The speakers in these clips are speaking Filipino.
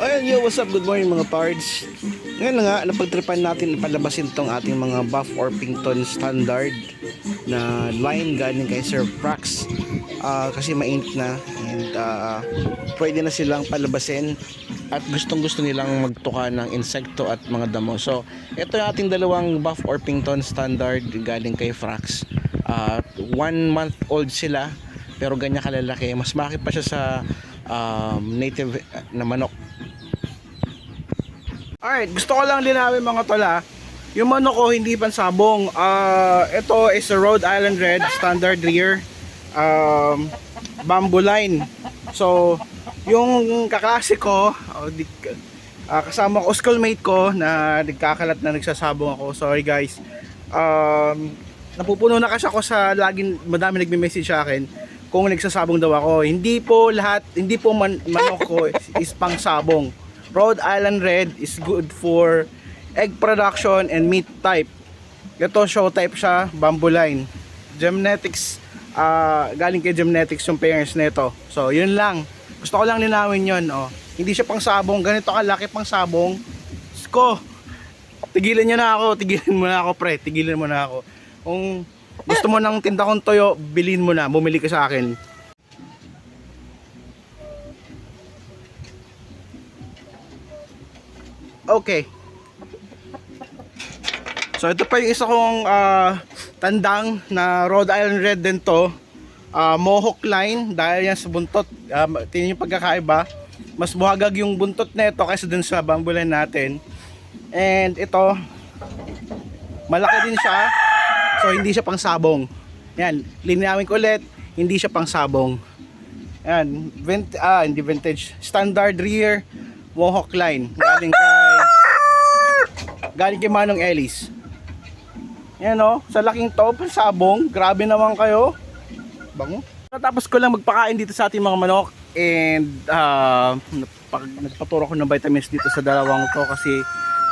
Ayun, yo, what's up? Good morning mga pards. Ngayon na nga, napagtripan natin palabasin tong ating mga Buff Orpington Standard na line galing kay Sir Prax. Ah, kasi mainit na and ah, pwede na silang palabasin at gustong gusto nilang magtuka ng insekto at mga damo. So, ito yung ating dalawang Buff Orpington Standard galing kay Frax. Ah, one month old sila pero ganyan kalalaki. Mas maki pa siya sa um, native na manok. Alright, gusto ko lang linawin mga tola. Yung manok ko hindi pansabong. Ah, ito is a Rhode Island Red Standard Rear um, bamboo line. So, yung kaklase ko, oh, di, ah, kasama ko, schoolmate ko na nagkakalat na nagsasabong ako. Sorry guys. Um, napupuno na kasi ako sa laging madami nagme-message sa akin kung nagsasabong daw ako. Hindi po lahat, hindi po man, manok ko is, is pang sabong. Rhode Island Red is good for egg production and meat type. Ito show type siya, bamboo line. Gemnetics, ah, galing kay Gemnetics yung parents nito. So, yun lang. Gusto ko lang linawin yun. Oh. Hindi siya pang sabong. Ganito kalaki pang sabong. Sko, tigilan nyo na ako. Tigilan mo na ako, pre. Tigilan mo na ako. Kung gusto mo ng tinda kong toyo, bilhin mo na. Bumili ka sa akin. Okay. So ito pa yung isa kong ah, tandang na Rhode Island Red din to. Ah, Mohawk line dahil yan sa buntot. Uh, tingnan yung pagkakaiba. Mas buhagag yung buntot nito kaysa dun sa bamboo line natin. And ito, malaki din siya. So hindi siya pang sabong. Yan, linawin ko ulit, hindi siya pang sabong. Yan, vent ah, hindi vintage, standard rear Mohawk line. Galing kay galing kay Manong Ellis. Yan o, sa laking to, sabong, grabe naman kayo. Bango. Tapos ko lang magpakain dito sa ating mga manok and uh, nagpa- nagpaturo ko ng vitamins dito sa dalawang to kasi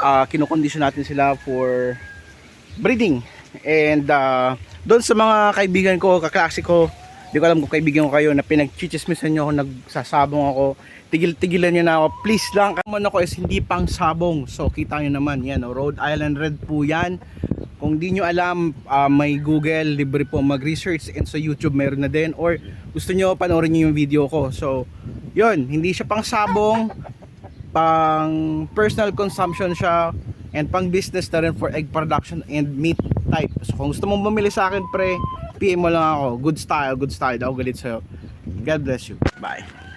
uh, kinukondisyon natin sila for breeding. And uh, doon sa mga kaibigan ko, kaklase ko, di ko alam kung kaibigan ko kayo na pinagchichismisan nyo ako, nagsasabong ako, tigil-tigilan nyo na ako. Please lang, kaman ako is hindi pang sabong. So kita nyo naman, yan, oh, Rhode Island Red po yan. Kung di nyo alam, ah, may Google, libre po mag-research and sa YouTube meron na din. Or gusto nyo panoorin nyo yung video ko. So, yun, hindi siya pang sabong, pang personal consumption siya, and pang business na rin for egg production and meat type. So, kung gusto mong bumili sa akin, pre, PM mo lang ako. Good style, good style. Daw galit sa'yo. God bless you. Bye.